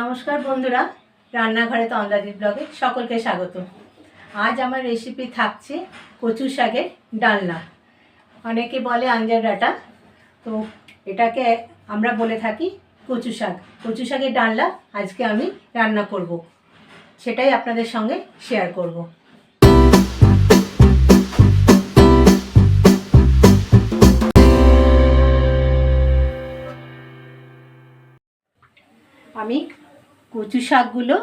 নমস্কার বন্ধুরা, রান্নাঘরে তন্দাদির ব্লগে সকলকে স্বাগত। আজ আমার রেসিপি থাকছে কচু শাকের ডালনা। অনেকে বলে আঞ্জার ডাটা, তো এটাকে আমরা বলে থাকি কচু শাক। কচু শাকের ডালনা আজকে আমি রান্না করব, সেটাই আপনাদের সঙ্গে শেয়ার করব। আমি কচু শাকগুলো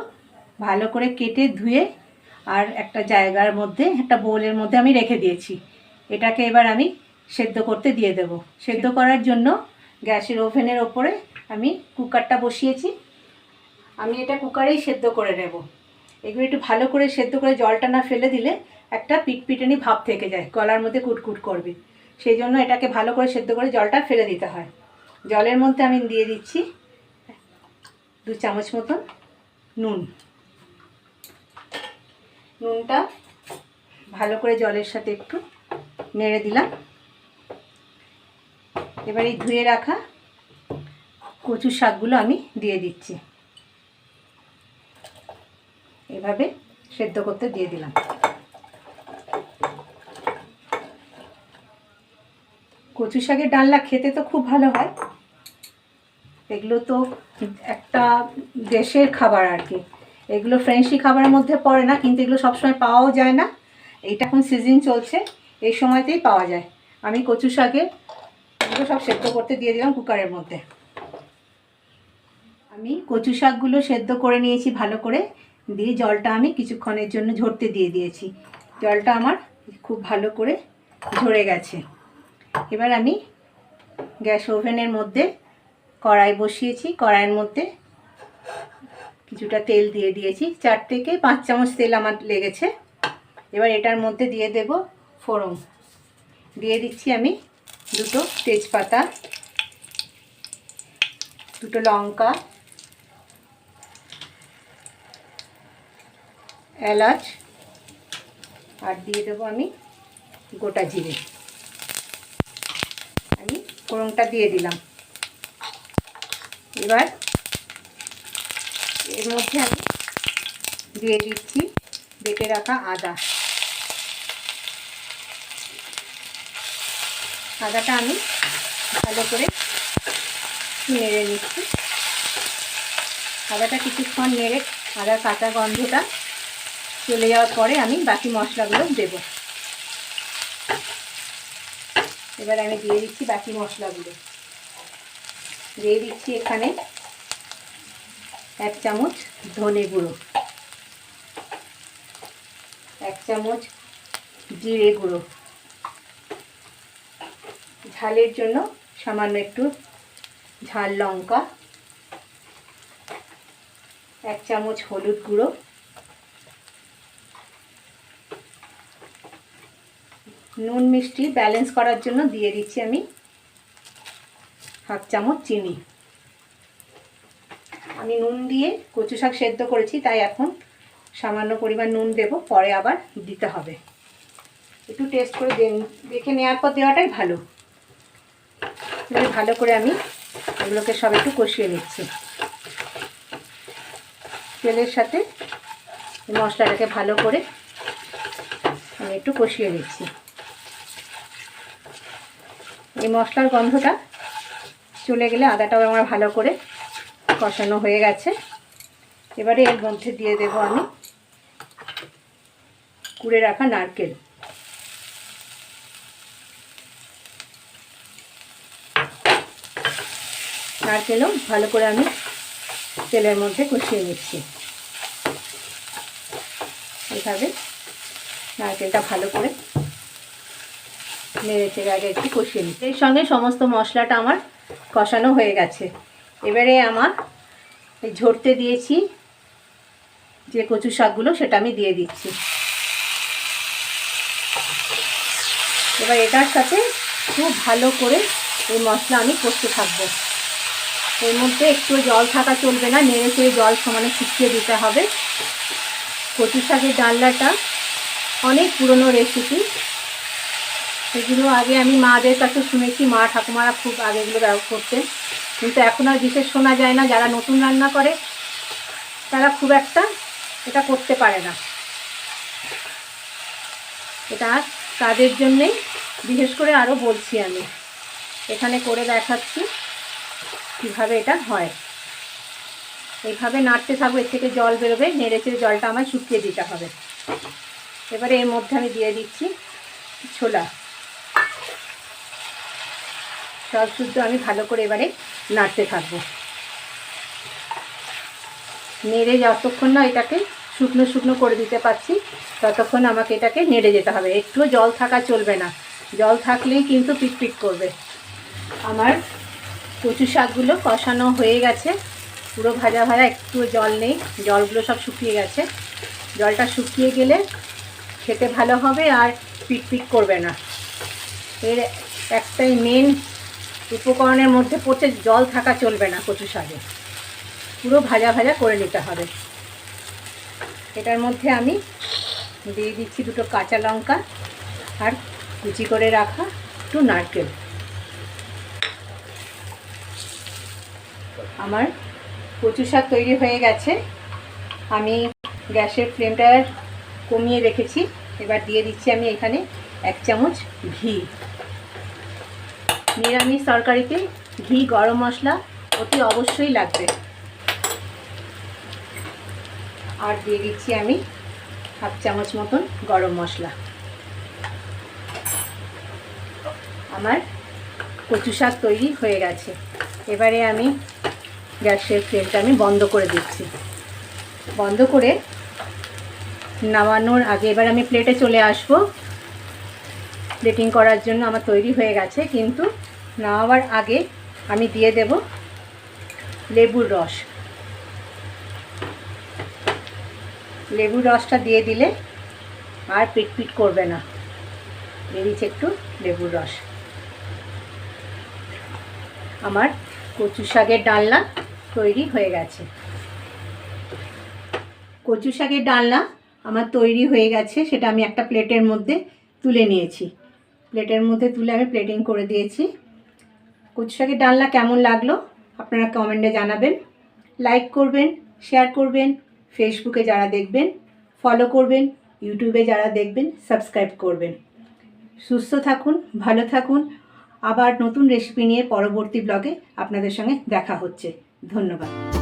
ভালো করে কেটে ধুয়ে আর একটা জায়গার মধ্যে, একটা বোলের মধ্যে আমি রেখে দিয়েছি। এটাকে এবার আমি সেদ্ধ করতে দিয়ে দেব। সেদ্ধ করার জন্য গ্যাসের ওভেনের ওপরে আমি কুকারটা বসিয়েছি। আমি এটা কুকারেই সেদ্ধ করে নেব। এগুলো একটু ভালো করে সেদ্ধ করে জলটা না ফেলে দিলে একটা পিটপিটানি ভাব থেকে যায়, গলার মধ্যে কুটকুট করবে। সেই জন্য এটাকে ভালো করে সেদ্ধ করে জলটা ফেলে দিতে হয়। জলের মধ্যে আমি দিয়ে দিচ্ছি দু চামচ মতন নুন। নুনটা ভালো করে জলের সাথে একটু নেড়ে দিলাম। এবার এই ধুয়ে রাখা কচু শাকগুলো আমি দিয়ে দিচ্ছি। এভাবে সেদ্ধ করতে দিয়ে দিলাম। কচু শাকের ডালনা খেতে তো খুব ভালো হয়। এগুলো তো একটা দেশের খাবার আর কি। এগুলো ফ্রেন্সি খাবারের মধ্যে পড়ে না, কিন্তু এগুলো সবসময় পাওয়াও যায় না। এইটা এখন সিজন চলছে, এই সময়তেই পাওয়া যায়। আমি কচু শাকে এগুলো সব সেদ্ধ করতে দিয়ে দিলাম কুকারের মধ্যে। আমি কচু শাকগুলো সেদ্ধ করে নিয়েছি ভালো করে। দিয়ে জলটা আমি কিছুক্ষণের জন্য ঝরতে দিয়ে দিয়েছি। জলটা আমার খুব ভালো করে ঝরে গেছে। এবার আমি গ্যাস ওভেনের মধ্যে কড়াই বসিয়েছি, কড়াইয়ের মধ্যে কিছুটা তেল দিয়ে দিয়েছি। চার থেকে পাঁচ চামচ তেল আমার লেগেছে। এবার এটার মধ্যে দিয়ে দেব ফোড়ন। দিয়ে দিচ্ছি আমি দুটো তেজপাতা, দুটো লঙ্কা, এলাচ, আর দিয়ে দেবো আমি গোটা জিরে। আমি ফোড়নটা দিয়ে দিলাম। এবার এর মধ্যে আমি দিয়ে দিচ্ছি বেটে রাখা আদা। আদাটা আমি ভালো করে নেড়ে নিচ্ছি। আদাটা কিছুক্ষণ নেড়ে আদার কাঁচা গন্ধটা চলে যাওয়ার পরে আমি বাকি মশলাগুলো দেব। এবার আমি দিয়ে দিচ্ছি বাকি মশলাগুলো। দিয়ে দিচ্ছি এখানে এক চামচ ধনে গুঁড়ো। এক চামচ জিরে গুঁড়ো। ঝালের জন্য সামান্য একটু ঝাল লঙ্কা। এক চামচ হলুদ গুঁড়ো। নুন মিষ্টি ব্যালেন্স করার জন্য দিয়ে দিচ্ছি আমি হাফ চামচ চিনি। আমি নুন দিয়ে কচু শাক সেদ্ধ করেছি, তাই এখন সামান্য পরিমাণ নুন দেব, পরে আবার দিতে হবে। একটু টেস্ট করে দেখে নেওয়ার পর দেওয়াটাই ভালো। ভালো করে আমি এগুলোকে সব একটু কষিয়ে নিচ্ছি। তেলের সাথে মশলাটাকে ভালো করে আমি একটু কষিয়ে নিচ্ছি। এই মশলার গন্ধটা চলে গেলে আদাটাও আমার ভালো করে কষানো হয়ে গেছে। এবারে এর মধ্যে দিয়ে দেব আমি কুড়ে রাখা নারকেল। নারকেলও ভালো করে আমি তেলের মধ্যে কষিয়ে নিচ্ছি। এইভাবে নারকেলটা ভালো করে নেড়ে চেড়ে আগে একটু কষিয়ে নিচ্ছি। এর সঙ্গে সমস্ত মশলাটা আমার কষানো হয়ে গেছে। এবারে আমার এই ঝরতে দিয়েছি যে কচু শাকগুলো, সেটা আমি দিয়ে দিচ্ছি। এবার এটার সাথে খুব ভালো করে এই মশলা আমি কষতে থাকব। এর মধ্যে একটু জল থাকা চলবে না, নেড়ে চেড়ে জল সমানে শুকিয়ে দিতে হবে। কচু শাকের ডালনাটা অনেক পুরনো রেসিপি সেগুলো আগে আমি মাদের কাছে শুনেছি, মা ঠাকুমারা খুব আগে এগুলো ব্যবহার করতেন। কিন্তু এখন আর বিশেষ শোনা যায় না, যারা নতুন রান্না করে, তারা খুব একটা এটা করতে পারে না। এটা কাজের জন্যেই, বিশেষ করে আরও বলছি আমি। এখানে করে দেখাচ্ছি কীভাবে এটা হয়। এইভাবে নাড়তে থাকব, এর থেকে জল বেরোবে, নেড়ে চেড়ে জলটা আমায় শুকিয়ে দিতে হবে। এবারে এর মধ্যে আমি দিয়ে দিচ্ছি ছোলা। সব শুদ্ধ আমি ভালো করে এবারে নাড়তে থাকব। নেড়ে যতক্ষণ না এটাকে শুকনো শুকনো করে দিতে পারছি, ততক্ষণ আমাকে এটাকে নেড়ে যেতে হবে। একটুও জল থাকা চলবে না। জল থাকলেই কিন্তু পিটপিট করবে। আমার কচু শাকগুলো কষানো হয়ে গেছে। পুরো ভাজা ভাজা একটু জল নেই। জলগুলো সব শুকিয়ে গেছে। জলটা শুকিয়ে গেলে খেতে ভালো হবে আর পিটপিট করবে না। এর একটাই মেন উপকরণের মধ্যে পড়ছে, জল থাকা চলবে না কচু শাকে। পুরো ভাজা ভাজা করে নিতে হবে। এটার মধ্যে আমি দিয়ে দিচ্ছি দুটো কাঁচা লঙ্কা আর কুচি করে রাখা একটু নারকেল। আমার কচু শাক তৈরি হয়ে গেছে। আমি গ্যাসের ফ্লেমটা কমিয়ে রেখেছি। এবার দিয়ে দিচ্ছি আমি এখানে এক চামচ ঘি। নিরামিষ তরকারিতে ঘি, গরম মশলা অতি অবশ্যই লাগবে। আর দিয়ে দিচ্ছি আমি হাফ চামচ মতন গরম মশলা। আমার কচু শাক তৈরি হয়ে গেছে। এবারে আমি গ্যাসের ফ্লেমটা আমি বন্ধ করে দিচ্ছি। বন্ধ করে নামানোর আগে এবার আমি প্লেটে চলে আসব। প্লেটিং করার জন্য আমার তৈরি হয়ে গেছে, কিন্তু নামাবার আগে আমি দিয়ে দেব লেবুর রস। লেবুর রসটা দিয়ে দিলে আর পিটপিট করবে না। দিচ্ছি একটু লেবুর রস। আমার কচু শাকের ডালনা তৈরি হয়ে গেছে। কচু শাকের ডালনা আমার তৈরি হয়ে গেছে, সেটা আমি একটা প্লেটের মধ্যে তুলে নিয়েছি। প্লেটের মধ্যে তুলে আমি প্লেটিং করে দিয়েছি। কচু ডালনা কেমন লাগল আপনারা কমেন্টে জানাবেন। লাইক করবেন শেয়ার করবেন ফেসবুকে যারা দেখবেন ফলো করবেন ইউটিউবে যারা দেখবেন সাবস্ক্রাইব করবেন। সুস্থ থাকুন, ভালো থাকুন। আবার নতুন রেসিপি নিয়ে পরবর্তী ব্লগে আপনাদের সঙ্গে দেখা হচ্ছে। ধন্যবাদ।